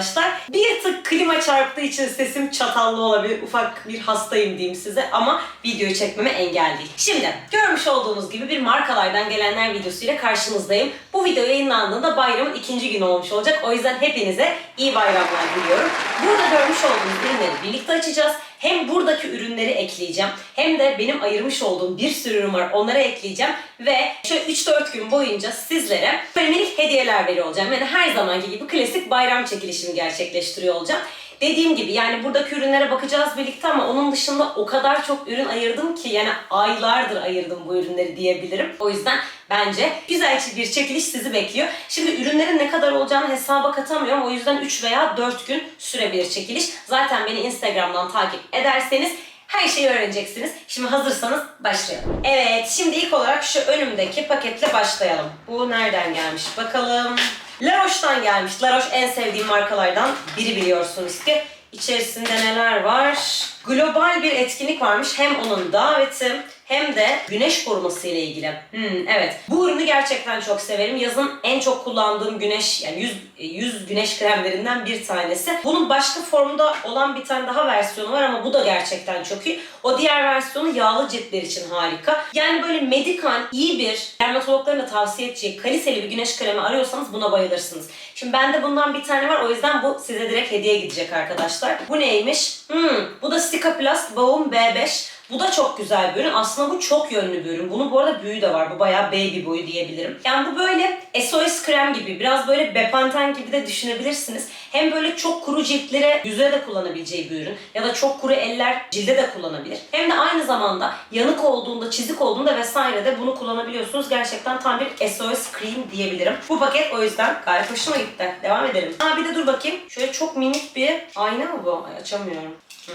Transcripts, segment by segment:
arkadaşlar. Bir tık klima çarptığı için sesim çatallı olabilir. Ufak bir hastayım diyeyim size ama videoyu çekmeme engel değil. Şimdi görmüş olduğunuz gibi bir markalardan gelenler videosuyla karşınızdayım. Bu video yayınlandığında bayramın ikinci günü olmuş olacak. O yüzden hepinize iyi bayramlar diliyorum. Burada görmüş olduğunuz ürünleri birlikte açacağız. Hem buradaki ürünleri ekleyeceğim hem de benim ayırmış olduğum bir sürü ürün var onlara ekleyeceğim ve şöyle 3-4 gün boyunca sizlere böyle minik hediyeler veriyor olacağım. Yani her zamanki gibi klasik bayram çekilişimi gerçekleştiriyor olacağım. Dediğim gibi yani buradaki ürünlere bakacağız birlikte ama onun dışında o kadar çok ürün ayırdım ki yani aylardır ayırdım bu ürünleri diyebilirim. O yüzden bence güzel bir çekiliş sizi bekliyor. Şimdi ürünlerin ne kadar olacağını hesaba katamıyorum. O yüzden 3 veya 4 gün sürebilir çekiliş. Zaten beni Instagram'dan takip ederseniz her şeyi öğreneceksiniz. Şimdi hazırsanız başlayalım. Evet, şimdi ilk olarak şu önümdeki paketle başlayalım. Bu nereden gelmiş bakalım. La Roche'dan gelmiş. La Roche en sevdiğim markalardan biri biliyorsunuz ki. İçerisinde neler var? Global bir etkinlik varmış. Hem onun daveti hem de güneş koruması ile ilgili. Hmm, evet. Bu ürünü gerçekten çok severim. Yazın en çok kullandığım güneş, yani yüz, yüz güneş kremlerinden bir tanesi. Bunun başka formda olan bir tane daha versiyonu var ama bu da gerçekten çok iyi. O diğer versiyonu yağlı ciltler için harika. Yani böyle medikan, iyi bir dermatologların da tavsiye edeceği kaliteli bir güneş kremi arıyorsanız buna bayılırsınız. Şimdi bende bundan bir tane var o yüzden bu size direkt hediye gidecek arkadaşlar. Bu neymiş? Hmm, bu da Cicaplast Baum B5. Bu da çok güzel bir ürün. Aslında bu çok yönlü bir ürün. Bunun bu arada büyüğü de var. Bu bayağı baby boyu diyebilirim. Yani bu böyle SOS krem gibi. Biraz böyle Bepanthen gibi de düşünebilirsiniz. Hem böyle çok kuru ciltlere, yüze de kullanabileceği bir ürün. Ya da çok kuru eller cilde de kullanabilir. Hem de aynı zamanda yanık olduğunda, çizik olduğunda vesaire de bunu kullanabiliyorsunuz. Gerçekten tam bir SOS cream diyebilirim. Bu paket o yüzden gayet hoşuma gitti. Devam edelim. Ha bir de dur bakayım. Şöyle çok minik bir ayna mı bu? Ay, açamıyorum. Hı.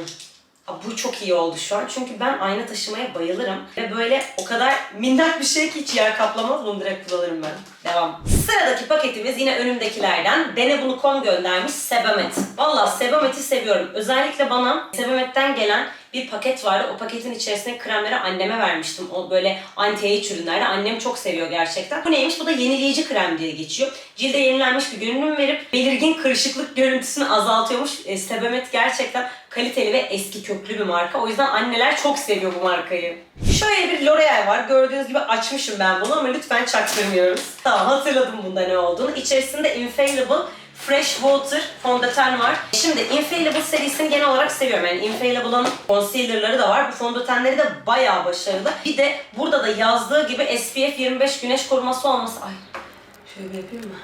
Bu çok iyi oldu şu an çünkü ben ayna taşımaya bayılırım. Ve böyle o kadar minnak bir şey ki hiç yer kaplamaz bunu direkt kullanırım ben. Devam. Sıradaki paketimiz yine önümdekilerden. Dene bunu kom göndermiş Sebamed. Valla Sebamed'i seviyorum. Özellikle bana Sebamed'den gelen bir paket vardı. O paketin içerisinde kremleri anneme vermiştim. O böyle anti-age ürünlerdi. Annem çok seviyor gerçekten. Bu neymiş? Bu da yenileyici krem diye geçiyor. Cilde yenilenmiş bir görünüm verip belirgin kırışıklık görüntüsünü azaltıyormuş. E, Sebamed gerçekten kaliteli ve eski köklü bir marka. O yüzden anneler çok seviyor bu markayı. Şöyle bir L'Oreal var. Gördüğünüz gibi açmışım ben bunu ama lütfen çaktırmıyoruz. Tamam hatırladım bunda ne olduğunu. İçerisinde Infallible Fresh Water fondöten var. Şimdi Infallible serisini genel olarak seviyorum. Yani Infallible'ın concealer'ları da var. Bu fondötenleri de bayağı başarılı. Bir de burada da yazdığı gibi SPF 25 güneş koruması olması... Ay şöyle yapayım mı?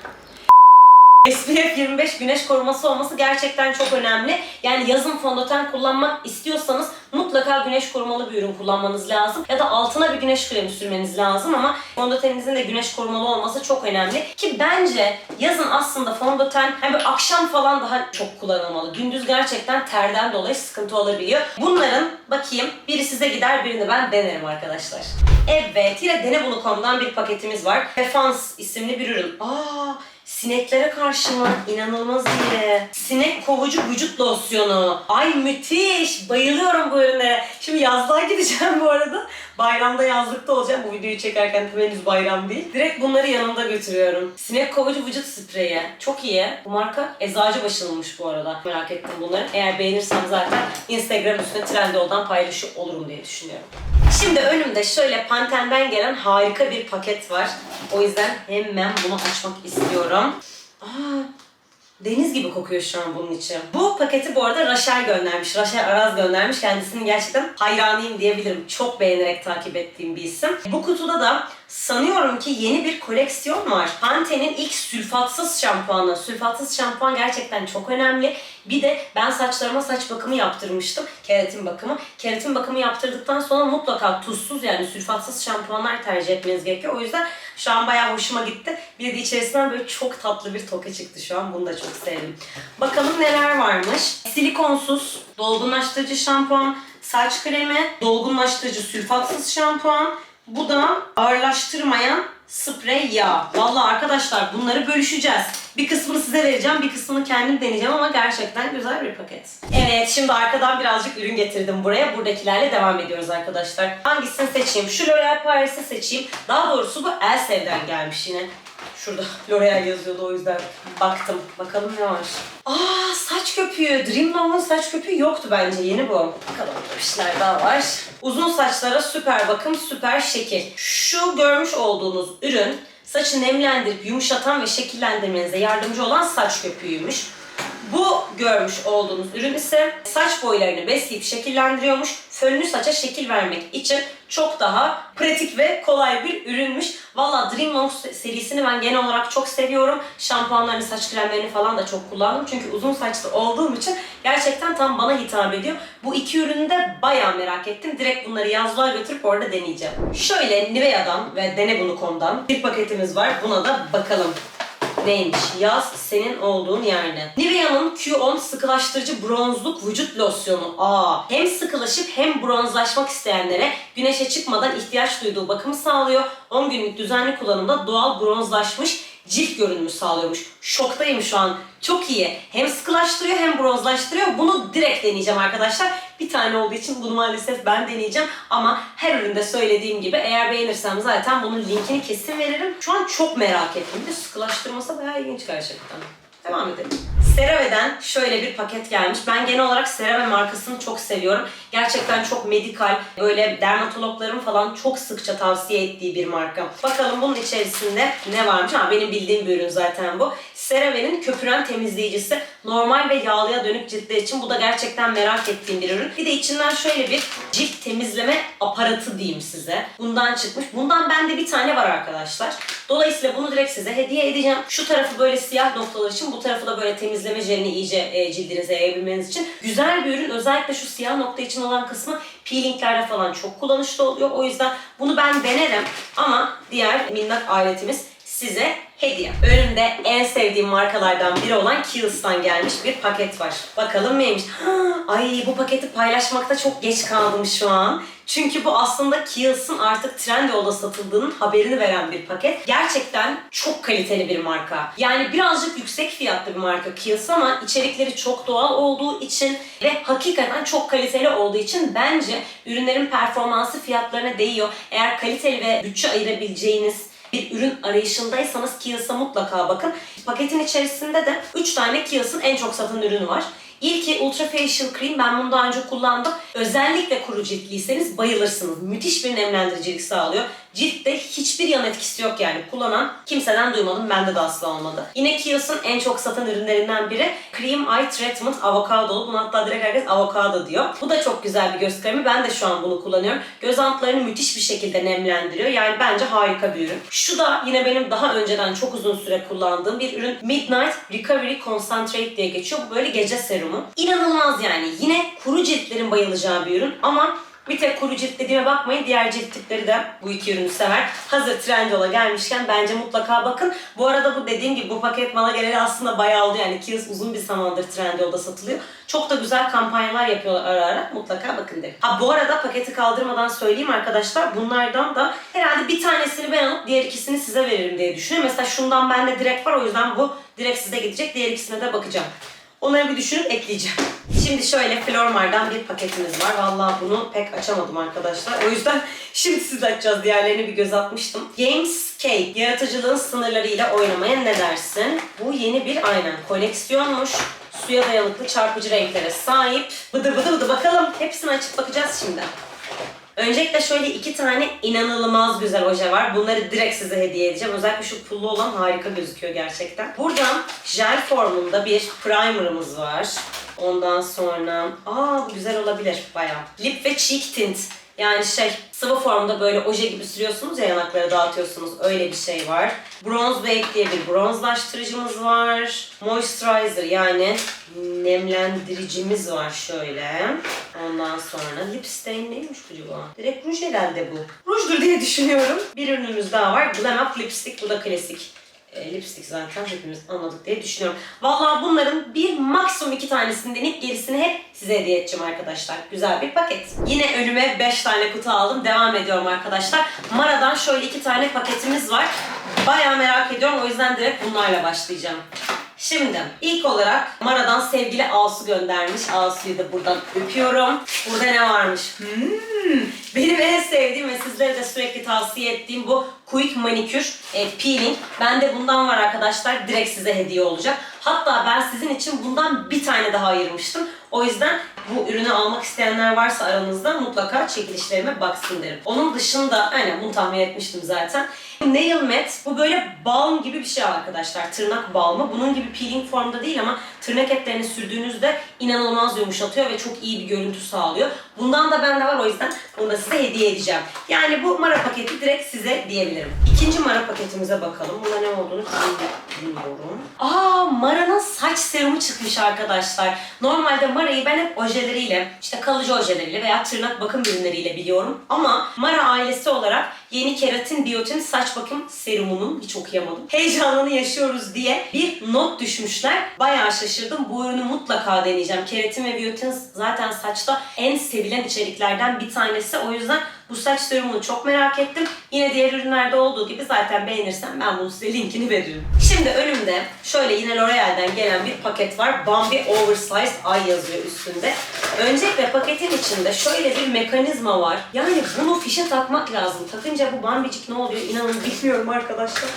SPF 25 güneş koruması olması gerçekten çok önemli. Yani yazın fondöten kullanmak istiyorsanız mutlaka güneş korumalı bir ürün kullanmanız lazım. Ya da altına bir güneş kremi sürmeniz lazım ama fondöteninizin de güneş korumalı olması çok önemli. Ki bence yazın aslında fondöten böyle akşam falan daha çok kullanılmalı. Gündüz gerçekten terden dolayı sıkıntı olabiliyor. Bunların bakayım biri size gider birini ben denerim arkadaşlar. Evet yine Dene Bunu.com'dan bir paketimiz var. Defans isimli bir ürün. Aa Sineklere karşı mı? İnanılmaz iyi. Sinek kovucu vücut losyonu. Ay müthiş. Bayılıyorum bu ürünlere. Şimdi yazlığa gideceğim bu arada. Bayramda yazlıkta olacağım. Bu videoyu çekerken henüz bayram değil. Direkt bunları yanımda götürüyorum. Sinek kovucu vücut spreyi. Çok iyi. Bu marka Eczacıbaşı'nınmış bu arada. Merak ettim bunları. Eğer beğenirsem zaten Instagram üstüne Trendyol'dan paylaşıyor olurum diye düşünüyorum. Şimdi önümde şöyle Pantene'den gelen harika bir paket var. O yüzden hemen bunu açmak istiyorum. Aa, deniz gibi kokuyor şu an bunun içi. Bu paketi bu arada Raşel göndermiş. Raşel Araz göndermiş. Kendisinin gerçekten hayranıyım diyebilirim. Çok beğenerek takip ettiğim bir isim. Bu kutuda da sanıyorum ki yeni bir koleksiyon var. Pantene'in ilk sülfatsız şampuanı. Sülfatsız şampuan gerçekten çok önemli. Bir de ben saçlarıma saç bakımı yaptırmıştım. Keratin bakımı. Keratin bakımı yaptırdıktan sonra mutlaka tuzsuz yani sülfatsız şampuanlar tercih etmeniz gerekiyor. O yüzden şu an bayağı hoşuma gitti. Bir de içerisinden böyle çok tatlı bir toka çıktı şu an. Bunu da çok sevdim. Bakalım neler varmış. Silikonsuz, dolgunlaştırıcı şampuan, saç kremi, dolgunlaştırıcı sülfatsız şampuan. Bu da ağırlaştırmayan sprey yağ. Vallahi arkadaşlar bunları bölüşeceğiz. Bir kısmını size vereceğim, bir kısmını kendim deneyeceğim ama gerçekten güzel bir paket. Evet, şimdi arkadan birazcık ürün getirdim buraya. Buradakilerle devam ediyoruz arkadaşlar. Hangisini seçeyim? Şu L'Oreal Paris'i seçeyim. Daha doğrusu bu Elsev'den gelmiş yine. Şurada L'Oreal yazıyordu o yüzden baktım. Bakalım ne var. Aa saç köpüğü. Dream Love'un saç köpüğü yoktu bence. Yeni bu. Bakalım bir şeyler daha var. Uzun saçlara süper bakım, süper şekil. Şu görmüş olduğunuz ürün saçı nemlendirip yumuşatan ve şekillendirmenize yardımcı olan saç köpüğüymüş. Bu görmüş olduğunuz ürün ise saç boylarını besleyip şekillendiriyormuş. Fönlü saça şekil vermek için çok daha pratik ve kolay bir ürünmüş. Valla Dream Long serisini ben genel olarak çok seviyorum. Şampuanlarını, saç kremlerini falan da çok kullandım. Çünkü uzun saçlı olduğum için gerçekten tam bana hitap ediyor. Bu iki ürünü de bayağı merak ettim. Direkt bunları yazlığa götürüp orada deneyeceğim. Şöyle Nivea'dan ve Denebunu.com'dan bir paketimiz var. Buna da bakalım. Neymiş? Yaz senin olduğun yerde. Nivea'nın Q10 sıkılaştırıcı bronzluk vücut losyonu. Aa, hem sıkılaşıp hem bronzlaşmak isteyenlere güneşe çıkmadan ihtiyaç duyduğu bakımı sağlıyor. 10 günlük düzenli kullanımda doğal bronzlaşmış cilt görünümü sağlıyormuş. Şoktayım şu an. Çok iyi. Hem sıkılaştırıyor hem bronzlaştırıyor. Bunu direkt deneyeceğim arkadaşlar. Bir tane olduğu için bunu maalesef ben deneyeceğim. Ama her üründe söylediğim gibi eğer beğenirsem zaten bunun linkini kesin veririm. Şu an çok merak ettim. Bir de sıkılaştırması bayağı ilginç gerçekten. Devam edelim. CeraVe'den şöyle bir paket gelmiş. Ben genel olarak CeraVe markasını çok seviyorum. Gerçekten çok medikal, böyle dermatologların falan çok sıkça tavsiye ettiği bir marka. Bakalım bunun içerisinde ne varmış? Ha benim bildiğim bir ürün zaten bu. CeraVe'nin köpüren temizleyicisi. Normal ve yağlıya dönük ciltler için bu da gerçekten merak ettiğim bir ürün. Bir de içinden şöyle bir cilt temizleme aparatı diyeyim size. Bundan çıkmış. Bundan bende bir tane var arkadaşlar. Dolayısıyla bunu direkt size hediye edeceğim. Şu tarafı böyle siyah noktalar için, bu tarafı da böyle temizleme jelini iyice e, cildinize yayabilmeniz için. Güzel bir ürün. Özellikle şu siyah nokta için olan kısmı peelinglerde falan çok kullanışlı oluyor. O yüzden bunu ben denerim. Ama diğer minnak aletimiz size hediye. Önümde en sevdiğim markalardan biri olan Kiehl's'tan gelmiş bir paket var. Bakalım neymiş? Ay bu paketi paylaşmakta çok geç kaldım şu an. Çünkü bu aslında Kiehl's'ın artık Trendyol'da satıldığının haberini veren bir paket. Gerçekten çok kaliteli bir marka. Yani birazcık yüksek fiyatlı bir marka Kiehl's ama içerikleri çok doğal olduğu için ve hakikaten çok kaliteli olduğu için bence ürünlerin performansı fiyatlarına değiyor. Eğer kaliteli ve bütçe ayırabileceğiniz bir ürün arayışındaysanız Kiehl's'a mutlaka bakın. Paketin içerisinde de 3 tane Kiehl's'ın en çok satan ürünü var. İlki Ultra Facial Cream. Ben bunu daha önce kullandım. Özellikle kuru ciltliyseniz bayılırsınız. Müthiş bir nemlendiricilik sağlıyor. Ciltte hiçbir yan etkisi yok yani. Kullanan kimseden duymadım. Bende de asla olmadı. Yine Kiehl's'ın en çok satan ürünlerinden biri Cream Eye Treatment Avokadolu. Bunu hatta direkt herkes avokado diyor. Bu da çok güzel bir göz kremi. Ben de şu an bunu kullanıyorum. Göz altlarını müthiş bir şekilde nemlendiriyor. Yani bence harika bir ürün. Şu da yine benim daha önceden çok uzun süre kullandığım bir ürün. Midnight Recovery Concentrate diye geçiyor. Bu böyle gece serumu. İnanılmaz yani. Yine kuru ciltlerin bayılacağı bir ürün ama bir tek kuru cilt dediğime bakmayın. Diğer cilt tipleri de bu iki ürünü sever. Hazır Trendyol'a gelmişken bence mutlaka bakın. Bu arada bu dediğim gibi bu paket bana geleli aslında bayağı oldu. Yani Kiehl's uzun bir zamandır Trendyol'da satılıyor. Çok da güzel kampanyalar yapıyorlar ara ara. Mutlaka bakın derim. Ha bu arada paketi kaldırmadan söyleyeyim arkadaşlar. Bunlardan da herhalde bir tanesini ben alıp diğer ikisini size veririm diye düşünüyorum. Mesela şundan bende direkt var. O yüzden bu direkt size gidecek. Diğer ikisine de bakacağım. Onları bir düşünüp ekleyeceğim. Şimdi şöyle Flormar'dan bir paketimiz var. Vallahi bunu pek açamadım arkadaşlar. O yüzden şimdi siz açacağız. Diğerlerine bir göz atmıştım. Gamescape. Yaratıcılığın sınırlarıyla oynamaya ne dersin? Bu yeni bir aynen koleksiyonmuş. Suya dayanıklı çarpıcı renklere sahip. Bıdı bıdı bıdı bakalım. Hepsini açıp bakacağız şimdi. Öncelikle şöyle iki tane inanılmaz güzel oje var. Bunları direkt size hediye edeceğim. Özellikle şu pullu olan harika gözüküyor gerçekten. Buradan jel formunda bir primerımız var. Ondan sonra... Aa bu güzel olabilir bayağı. Lip ve cheek tint. Yani şey sıvı formda böyle oje gibi sürüyorsunuz ya yanakları dağıtıyorsunuz. Öyle bir şey var. Bronze Wake diye bir bronzlaştırıcımız var. Moisturizer yani nemlendiricimiz var şöyle. Ondan sonra lip stain neymiş acaba? Direkt ruj herhalde bu. Rujdur diye düşünüyorum. Bir ürünümüz daha var. Glam Up Lipstick. Bu da klasik e, lipstick zaten hepimiz anladık diye düşünüyorum. Vallahi bunların bir maksimum iki tanesini deneyip gerisini hep size hediye edeceğim arkadaşlar. Güzel bir paket. Yine önüme 5 tane kutu aldım. Devam ediyorum arkadaşlar. Mara'dan şöyle iki tane paketimiz var. Bayağı merak ediyorum. O yüzden direkt bunlarla başlayacağım. Şimdi ilk olarak Mara'dan sevgili Asu göndermiş. Asu'yu da buradan öpüyorum. Burada ne varmış? Hmm, benim en sevdiğim ve sizlere de sürekli tavsiye ettiğim bu Quick Manikür e, Peeling. Bende bundan var arkadaşlar. Direkt size hediye olacak. Hatta ben sizin için bundan bir tane daha ayırmıştım. O yüzden bu ürünü almak isteyenler varsa aranızda mutlaka çekilişlerime baksın derim. Onun dışında, aynen bunu tahmin etmiştim zaten. Nail Mat, bu böyle balm gibi bir şey arkadaşlar. Tırnak balmı. Bunun gibi peeling formda değil ama tırnak etlerini sürdüğünüzde inanılmaz yumuşatıyor ve çok iyi bir görüntü sağlıyor. Bundan da bende var o yüzden bunu da size hediye edeceğim. Yani bu Mara paketi direkt size diyebilirim. İkinci Mara paketimize bakalım. Bunda ne olduğunu bilmiyorum. Aa Mara'nın saç serumu çıkmış arkadaşlar. Normalde Mara'yı ben hep ojeleriyle, işte kalıcı ojeleriyle veya tırnak bakım ürünleriyle biliyorum. Ama Mara ailesi olarak yeni keratin biyotin saç bakım serumunun hiç okuyamadım. Heyecanını yaşıyoruz diye bir not düşmüşler. Bayağı şaşırdım. Bu ürünü mutlaka deneyeceğim. Keratin ve biyotin zaten saçta en sevilen içeriklerden bir tanesi. O yüzden bu saç serumunu çok merak ettim. Yine diğer ürünlerde olduğu gibi zaten beğenirsem ben bunu size linkini veririm. Şimdi önümde şöyle yine L'Oreal'den gelen bir paket var. Bambi Oversized Eye yazıyor üstünde. Öncelikle paketin içinde şöyle bir mekanizma var. Yani bunu fişe takmak lazım. Takınca bu bambicik ne oluyor inanın bilmiyorum arkadaşlar.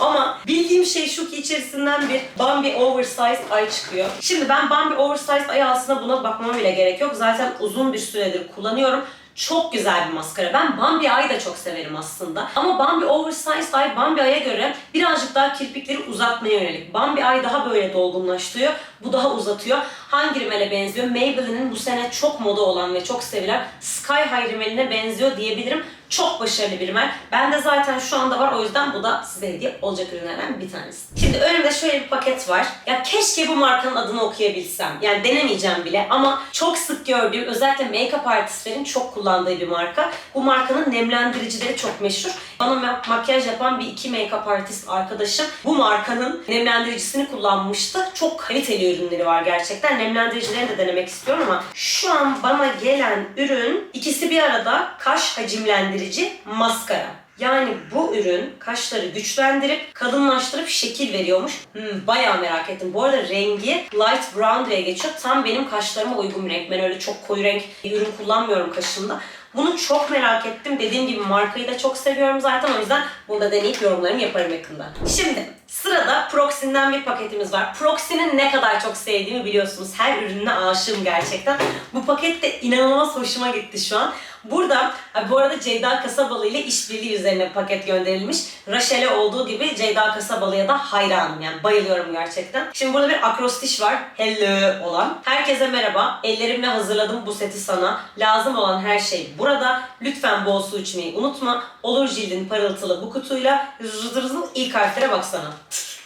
Ama bildiğim şey şu ki içerisinden bir Bambi Oversized Eye çıkıyor. Şimdi ben Bambi Oversized Eye aslında buna bakmama bile gerek yok. Zaten uzun bir süredir kullanıyorum. Çok güzel bir maskara. Ben Bambi Eye'ı da çok severim aslında. Ama Bambi Oversized Eye Bambi Eye'e göre birazcık daha kirpikleri uzatmaya yönelik. Bambi Eye daha böyle dolgunlaştırıyor. Bu daha uzatıyor. Hangi rimele benziyor? Maybelline'in bu sene çok moda olan ve çok sevilen Sky High rimeline benziyor diyebilirim. Çok başarılı bir rimel. Bende zaten şu anda var o yüzden bu da size hediye olacak ürünlerden bir tanesi. Şimdi önümde şöyle bir paket var. Ya keşke bu markanın adını okuyabilsem. Yani denemeyeceğim bile ama çok sık gördüğüm özellikle make-up artistlerin çok kullandığı bir marka. Bu markanın nemlendiricileri çok meşhur. Bana ma- makyaj yapan bir iki make-up artist arkadaşım bu markanın nemlendiricisini kullanmıştı. Çok kaliteli ürünleri var gerçekten. Nemlendiricilerini de denemek istiyorum ama şu an bana gelen ürün ikisi bir arada kaş hacimlendirici maskara. Yani bu ürün kaşları güçlendirip kalınlaştırıp şekil veriyormuş. Hmm, bayağı merak ettim. Bu arada rengi light brown diye geçiyor. Tam benim kaşlarıma uygun renk. Ben öyle çok koyu renk ürün kullanmıyorum kaşımda. Bunu çok merak ettim. Dediğim gibi markayı da çok seviyorum zaten. O yüzden bunu da deneyip yorumlarımı yaparım yakında. Şimdi sırada Proxy'nden bir paketimiz var. Proxy'nin ne kadar çok sevdiğimi biliyorsunuz. Her ürününe aşığım gerçekten. Bu paket de inanılmaz hoşuma gitti şu an. Burada bu arada Ceyda Kasabalı ile işbirliği üzerine paket gönderilmiş. Rachel'e olduğu gibi Ceyda Kasabalı'ya da hayranım yani bayılıyorum gerçekten. Şimdi burada bir akrostiş var. Hello olan. Herkese merhaba. Ellerimle hazırladım bu seti sana. Lazım olan her şey burada. Lütfen bol su içmeyi unutma. Olur cildin parıltılı bu kutuyla. Rızıl ilk harflere baksana.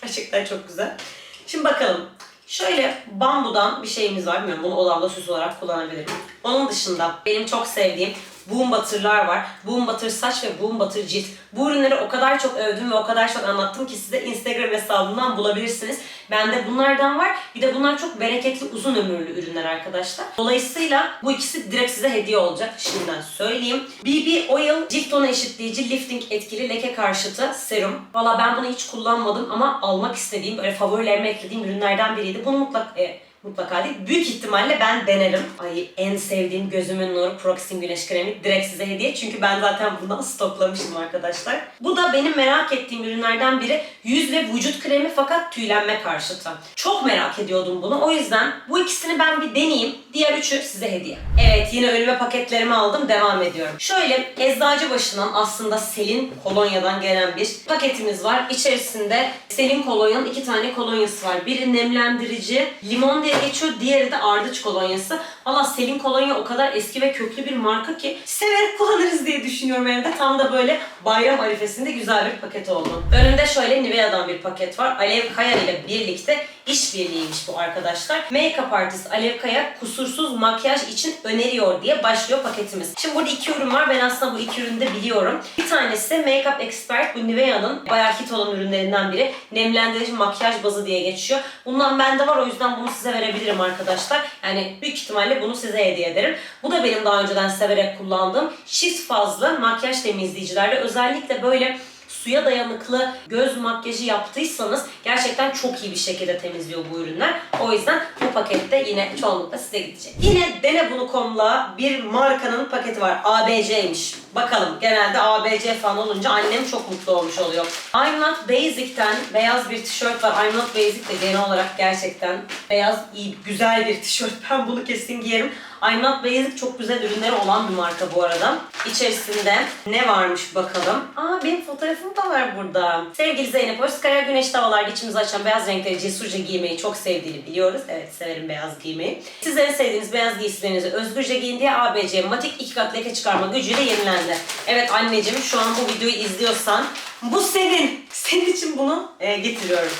Gerçekten çok güzel. Şimdi bakalım. Şöyle bambudan bir şeyimiz var. Bilmiyorum bunu odamda süs olarak kullanabilirim. Onun dışında benim çok sevdiğim Boom Butter'lar var. Boom Butter saç ve Boom Butter cilt. Bu ürünleri o kadar çok övdüm ve o kadar çok anlattım ki size Instagram hesabından bulabilirsiniz. Bende bunlardan var. Bir de bunlar çok bereketli uzun ömürlü ürünler arkadaşlar. Dolayısıyla bu ikisi direkt size hediye olacak. Şimdiden söyleyeyim. BB Oil cilt tonu eşitleyici, lifting etkili leke karşıtı serum. Valla ben bunu hiç kullanmadım ama almak istediğim, böyle favorilerime eklediğim ürünlerden biriydi. Bunu mutlaka... E, Mutlaka değil. Büyük ihtimalle ben denerim. Ay en sevdiğim gözümün nuru Proxim güneş kremi. Direkt size hediye. Çünkü ben zaten bundan stoklamıştım arkadaşlar. Bu da benim merak ettiğim ürünlerden biri. Yüz ve vücut kremi fakat tüylenme karşıtı. Çok merak ediyordum bunu. O yüzden bu ikisini ben bir deneyeyim. Diğer üçü size hediye. Evet yine önüme paketlerimi aldım. Devam ediyorum. Şöyle Eczacıbaşı'ndan aslında Selin kolonyadan gelen bir paketimiz var. İçerisinde Selin kolonyanın iki tane kolonyası var. Biri nemlendirici, limon diye geçiyor. Diğeri de ardıç kolonyası. Valla Selin kolonya o kadar eski ve köklü bir marka ki severek kullanırız diye düşünüyorum evde. Tam da böyle bayram arifesinde güzel bir paket oldu. Önümde şöyle Nivea'dan bir paket var. Alev Kaya ile birlikte işbirliğiymiş bu arkadaşlar. Make-up artist Alev Kaya kusursuz makyaj için öneriyor diye başlıyor paketimiz. Şimdi burada iki ürün var. Ben aslında bu iki ürünü de biliyorum. Bir tanesi Make-up Expert bu Nivea'nın bayağı hit olan ürünlerinden biri. Nemlendirici makyaj bazı diye geçiyor. Bundan bende var o yüzden bunu size verebilirim arkadaşlar. Yani büyük ihtimalle bunu size hediye ederim. Bu da benim daha önceden severek kullandığım çift fazlı makyaj temizleyicilerle özellikle böyle suya dayanıklı göz makyajı yaptıysanız gerçekten çok iyi bir şekilde temizliyor bu ürünler. O yüzden bu pakette yine çoğunlukla size gidecek. Yine dene bunu komla bir markanın paketi var. ABC'ymiş. Bakalım genelde ABC falan olunca annem çok mutlu olmuş oluyor. I'm Not Basic'ten beyaz bir tişört var. I'm Not Basic de genel olarak gerçekten beyaz iyi güzel bir tişört. Ben bunu kesin giyerim. I'm Not Basic çok güzel ürünleri olan bir marka bu arada. İçerisinde ne varmış bakalım. Aa benim fotoğrafım da var burada. Sevgili Zeynep Hoş, Kaya Güneş Davalar içimizi açan beyaz renkleri cesurca giymeyi çok sevdiğini biliyoruz. Evet severim beyaz giymeyi. Siz en sevdiğiniz beyaz giysilerinizi özgürce giyin diye ABC Matik iki kat leke çıkarma gücüyle yenilendi. Evet anneciğim şu an bu videoyu izliyorsan bu senin. Senin için bunu e, getiriyorum.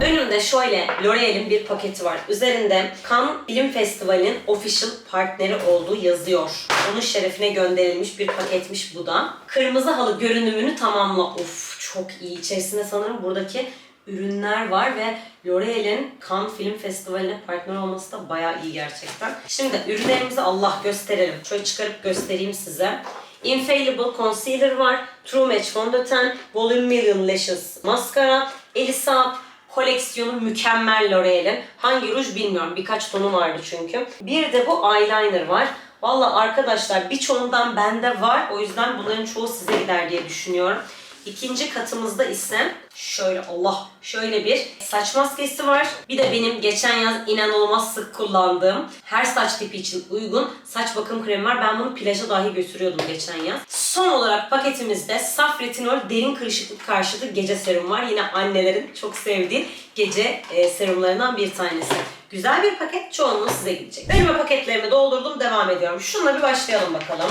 Önümde şöyle L'Oreal'in bir paketi var. Üzerinde Cannes Film Festivali'nin official partneri olduğu yazıyor. Onun şerefine gönderilmiş bir paketmiş bu da. Kırmızı halı görünümünü tamamla. Of çok iyi. İçerisinde sanırım buradaki ürünler var ve L'Oreal'in Cannes Film Festivali'ne partner olması da bayağı iyi gerçekten. Şimdi ürünlerimizi Allah gösterelim. Şöyle çıkarıp göstereyim size. Infallible Concealer var. True Match Fondöten, Volume Million Lashes Maskara, Elisa koleksiyonu mükemmel L'Oreal'in. Hangi ruj bilmiyorum. Birkaç tonu vardı çünkü. Bir de bu eyeliner var. Valla arkadaşlar birçoğundan bende var. O yüzden bunların çoğu size gider diye düşünüyorum. İkinci katımızda ise şöyle Allah şöyle bir saç maskesi var. Bir de benim geçen yaz inanılmaz sık kullandığım her saç tipi için uygun saç bakım kremi var. Ben bunu plaja dahi götürüyordum geçen yaz. Son olarak paketimizde saf retinol derin kırışıklık karşıtı gece serum var. Yine annelerin çok sevdiği gece e, serumlarından bir tanesi. Güzel bir paket çoğunluğu size gidecek. Benim paketlerimi doldurdum devam ediyorum. Şununla bir başlayalım bakalım.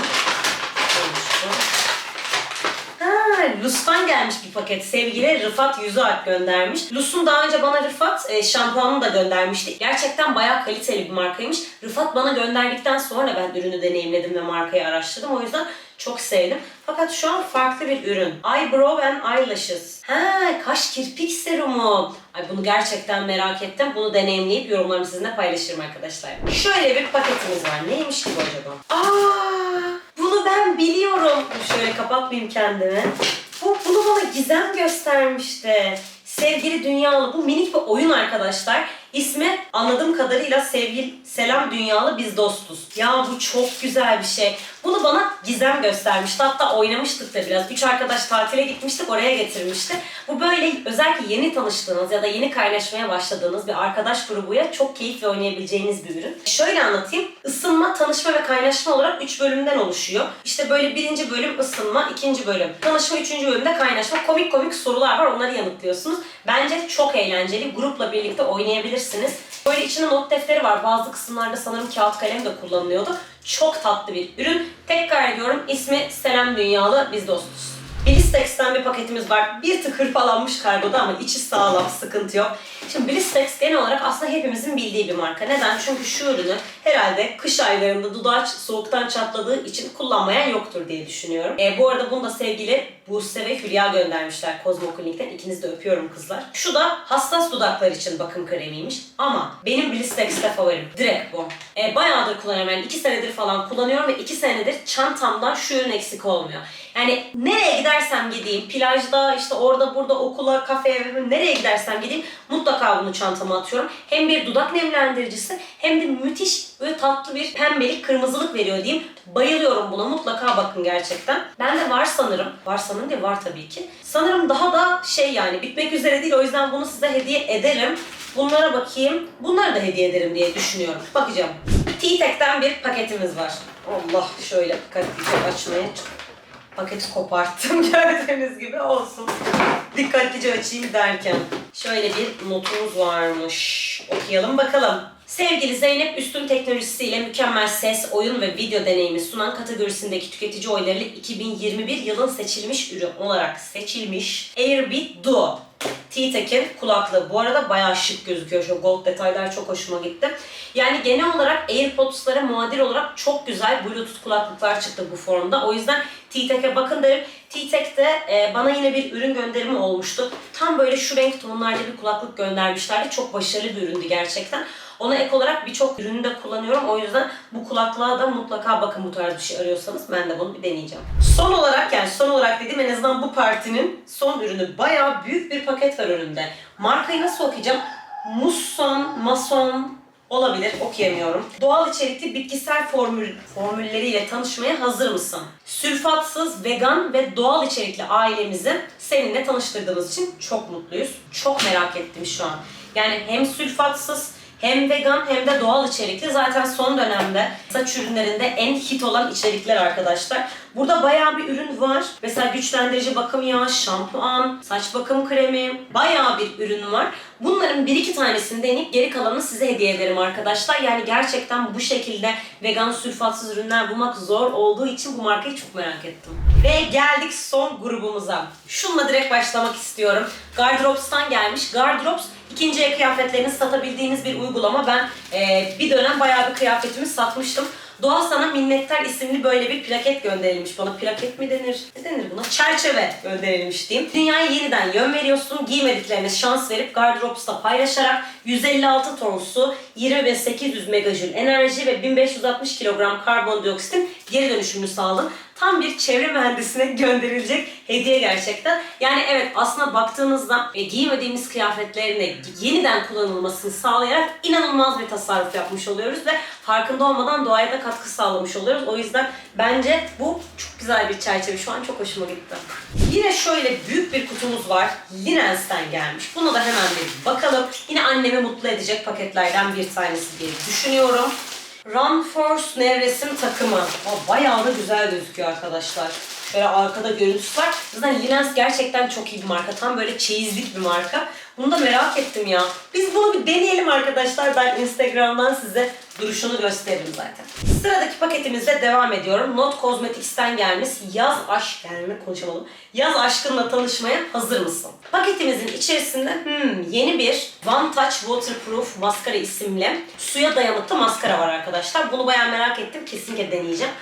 Ha, Lus'tan gelmiş bir paket. Sevgili Rıfat Yüzü Alp göndermiş. Lus'un daha önce bana Rıfat e, şampuanını da göndermişti. Gerçekten bayağı kaliteli bir markaymış. Rıfat bana gönderdikten sonra ben ürünü deneyimledim ve markayı araştırdım. O yüzden çok sevdim. Fakat şu an farklı bir ürün. Eyebrow and Eyelashes. Ha, kaş kirpik serumu. Ay bunu gerçekten merak ettim. Bunu deneyimleyip yorumlarımı sizinle paylaşırım arkadaşlar. Şöyle bir paketimiz var. Neymiş ki bu acaba? Aa, ben biliyorum. Şöyle kapatmayayım kendimi. Bu, bunu bana Gizem göstermişti. Sevgili Dünyalı. Bu minik bir oyun arkadaşlar. İsmi anladığım kadarıyla sevgili Selam Dünyalı Biz Dostuz. Ya bu çok güzel bir şey. Bunu bana Gizem göstermişti. Hatta oynamıştık da biraz. Üç arkadaş tatile gitmiştik oraya getirmişti. Bu böyle özellikle yeni tanıştığınız ya da yeni kaynaşmaya başladığınız bir arkadaş grubuyla çok keyifle oynayabileceğiniz bir ürün. Şöyle anlatayım. Isınma, tanışma ve kaynaşma olarak 3 bölümden oluşuyor. İşte böyle birinci bölüm ısınma, ikinci bölüm tanışma, üçüncü bölümde kaynaşma. Komik komik sorular var onları yanıtlıyorsunuz. Bence çok eğlenceli. Grupla birlikte oynayabilirsiniz. Böyle içinde not defteri var. Bazı kısımlarda sanırım kağıt kalem de kullanılıyordu. Çok tatlı bir ürün. Tekrar ediyorum ismi Selam Dünyalı Biz Dostuz. Blistex'ten bir paketimiz var. Bir tık hırpalanmış kargoda ama içi sağlam, sıkıntı yok. Şimdi Blistex genel olarak aslında hepimizin bildiği bir marka. Neden? Çünkü şu ürünü herhalde kış aylarında dudağı soğuktan çatladığı için kullanmayan yoktur diye düşünüyorum. E, bu arada bunu da sevgili Buse ve Hülya göndermişler Kozmo Klinik'ten. İkinizi de öpüyorum kızlar. Şu da hassas dudaklar için bakım kremiymiş. Ama benim Blistex'te favorim. Direkt bu. E, bayağıdır kullanıyorum. Yani 2 senedir falan kullanıyorum ve 2 senedir çantamdan şu ürün eksik olmuyor. Yani nereye gidersem gideyim, plajda, işte orada burada okula, kafeye, nereye gidersem gideyim mutlaka bunu çantama atıyorum. Hem bir dudak nemlendiricisi hem de müthiş böyle tatlı bir pembelik, kırmızılık veriyor diyeyim. Bayılıyorum buna. Mutlaka bakın gerçekten. Ben de var sanırım. Var sanırım diye var tabii ki. Sanırım daha da şey yani bitmek üzere değil. O yüzden bunu size hediye ederim. Bunlara bakayım. Bunları da hediye ederim diye düşünüyorum. Bakacağım. T-Tek'ten bir paketimiz var. Allah şöyle dikkatlice açmaya paketi koparttım gördüğünüz gibi olsun. Dikkatlice açayım derken. Şöyle bir notumuz varmış. Okuyalım bakalım. Sevgili Zeynep Üstün teknolojisiyle mükemmel ses, oyun ve video deneyimi sunan kategorisindeki tüketici oylarıyla 2021 yılın seçilmiş ürün olarak seçilmiş Airbeat Duo. T-Tech'in kulaklığı. Bu arada bayağı şık gözüküyor. Şu gold detaylar çok hoşuma gitti. Yani genel olarak AirPods'lara muadil olarak çok güzel Bluetooth kulaklıklar çıktı bu formda. O yüzden T-Tech'e bakın derim. T-Tech'te e, bana yine bir ürün gönderimi olmuştu. Tam böyle şu renk tonlarda bir kulaklık göndermişlerdi. Çok başarılı bir üründü gerçekten. Ona ek olarak birçok ürünü de kullanıyorum. O yüzden bu kulaklığa da mutlaka bakın bu tarz bir şey arıyorsanız ben de bunu bir deneyeceğim. Son olarak yani son olarak dedim en azından bu partinin son ürünü bayağı büyük bir paket var önünde. Markayı nasıl okuyacağım? Musson, Mason, Olabilir, okuyamıyorum. Doğal içerikli bitkisel formül, formülleriyle tanışmaya hazır mısın? Sülfatsız, vegan ve doğal içerikli ailemizi seninle tanıştırdığımız için çok mutluyuz. Çok merak ettim şu an. Yani hem sülfatsız, hem vegan hem de doğal içerikli. Zaten son dönemde saç ürünlerinde en hit olan içerikler arkadaşlar. Burada bayağı bir ürün var. Mesela güçlendirici bakım yağı, şampuan, saç bakım kremi. Bayağı bir ürün var. Bunların bir iki tanesini deneyip geri kalanını size hediye ederim arkadaşlar. Yani gerçekten bu şekilde vegan sülfatsız ürünler bulmak zor olduğu için bu markayı çok merak ettim. Ve geldik son grubumuza. Şununla direkt başlamak istiyorum. Gardrops'tan gelmiş. Gardrops ikinci el kıyafetlerini satabildiğiniz bir uygulama. Ben e, bir dönem bayağı bir kıyafetimi satmıştım. Doğa sana minnettar isimli böyle bir plaket gönderilmiş bana. Plaket mi denir? Ne denir buna? Çerçeve gönderilmiş diyeyim. Dünyaya yeniden yön veriyorsun. Giymediklerine şans verip Gardrops'ta paylaşarak 156 ton su, 20.800 megajül enerji ve 1560 kilogram karbondioksitin geri dönüşümünü sağladın. Tam bir çevre mühendisine gönderilecek hediye gerçekten. Yani evet aslında baktığınızda e, giymediğimiz kıyafetlerini yeniden kullanılmasını sağlayarak inanılmaz bir tasarruf yapmış oluyoruz ve farkında olmadan doğaya da katkı sağlamış oluyoruz. O yüzden bence bu çok güzel bir çerçeve. Şu an çok hoşuma gitti. Yine şöyle büyük bir kutumuz var. Linens'ten gelmiş. Buna da hemen bir bakalım. Yine annemi mutlu edecek paketlerden bir tanesi diye düşünüyorum. Run Force nevresim takımı. O bayağı da güzel gözüküyor arkadaşlar. Şöyle arkada görüntüsü var. Zaten Linens gerçekten çok iyi bir marka. Tam böyle çeyizlik bir marka. Bunu da merak ettim ya. Biz bunu bir deneyelim arkadaşlar. Ben Instagram'dan size duruşunu gösteririm zaten. Sıradaki paketimizle devam ediyorum. Not Cosmetics'ten gelmiş. Yaz aşk gelme konuşamadım. Yaz aşkınla tanışmaya hazır mısın? Paketimizin içerisinde hmm, yeni bir One Touch Waterproof Maskara isimli suya dayanıklı maskara var arkadaşlar. Bunu bayağı merak ettim. Kesinlikle deneyeceğim.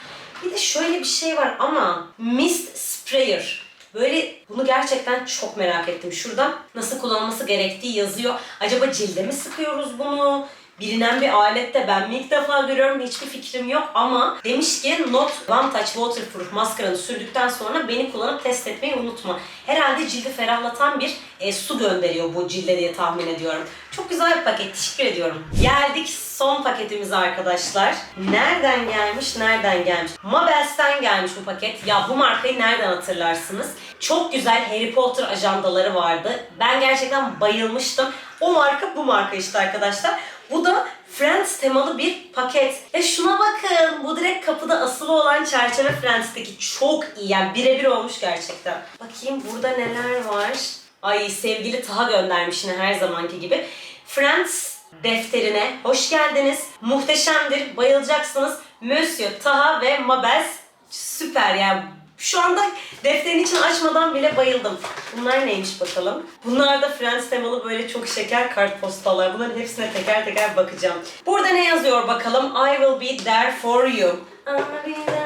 Bir de şöyle bir şey var ama Mist Sprayer. Böyle bunu gerçekten çok merak ettim. Şurada nasıl kullanılması gerektiği yazıyor. Acaba cilde mi sıkıyoruz bunu? Bilinen bir alette ben mi ilk defa görüyorum hiçbir fikrim yok ama demiş ki Not One Touch Waterproof maskaranı sürdükten sonra beni kullanıp test etmeyi unutma. Herhalde cildi ferahlatan bir e, su gönderiyor bu cilde diye tahmin ediyorum. Çok güzel bir paket. Teşekkür ediyorum. Geldik son paketimize arkadaşlar. Nereden gelmiş? Nereden gelmiş? Mabels'ten gelmiş bu paket. Ya bu markayı nereden hatırlarsınız? Çok güzel Harry Potter ajandaları vardı. Ben gerçekten bayılmıştım. O marka bu marka işte arkadaşlar. Bu da Friends temalı bir paket. Ve şuna bakın. Bu direkt kapıda asılı olan çerçeve Friends'teki çok iyi. Yani birebir olmuş gerçekten. Bakayım burada neler var. Ay sevgili Taha göndermiş yine her zamanki gibi. Friends defterine hoş geldiniz. Muhteşemdir. Bayılacaksınız. Monsieur Taha ve Mabel süper yani. Şu anda defterin içini açmadan bile bayıldım. Bunlar neymiş bakalım. Bunlar da Friends temalı böyle çok şeker kartpostallar. Bunların hepsine teker teker bakacağım. Burada ne yazıyor bakalım? I will be there for you. I'll be there.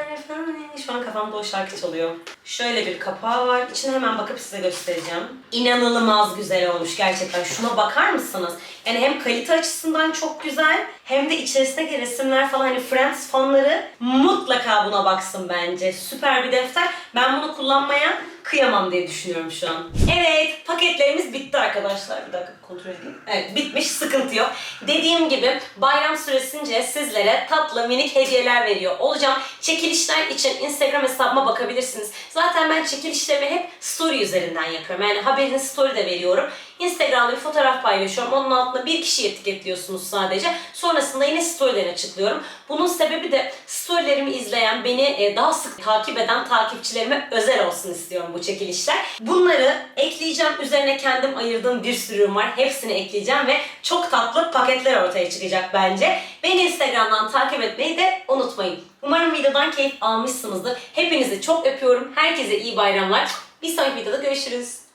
Şu an kafamda o şarkı çalıyor. Şöyle bir kapağı var. İçine hemen bakıp size göstereceğim. İnanılmaz güzel olmuş gerçekten. Şuna bakar mısınız? Yani hem kalite açısından çok güzel hem de içerisindeki resimler falan hani Friends fanları mutlaka buna baksın bence. Süper bir defter. Ben bunu kullanmaya kıyamam diye düşünüyorum şu an. Evet paketlerimiz bitti arkadaşlar. Bir dakika kontrol edeyim. Evet bitmiş sıkıntı yok. Dediğim gibi bayram süresince sizlere tatlı minik hediyeler veriyor olacağım. Çekilişler için Instagram hesabıma bakabilirsiniz. Zaten ben çekilişlerimi hep story üzerinden yapıyorum. Yani haberini story de veriyorum. Instagram'da bir fotoğraf paylaşıyorum. Onun altına bir kişi etiketliyorsunuz sadece. Sonrasında yine story'den açıklıyorum. Bunun sebebi de storylerimi izleyen, beni e, daha sık takip eden takipçilerime özel olsun istiyorum bu çekilişler. Bunları ekleyeceğim. Üzerine kendim ayırdığım bir sürü var. Hepsini ekleyeceğim ve çok tatlı paketler ortaya çıkacak bence. Beni Instagram'dan takip etmeyi de unutmayın. Umarım videodan keyif almışsınızdır. Hepinizi çok öpüyorum. Herkese iyi bayramlar. Bir sonraki videoda görüşürüz.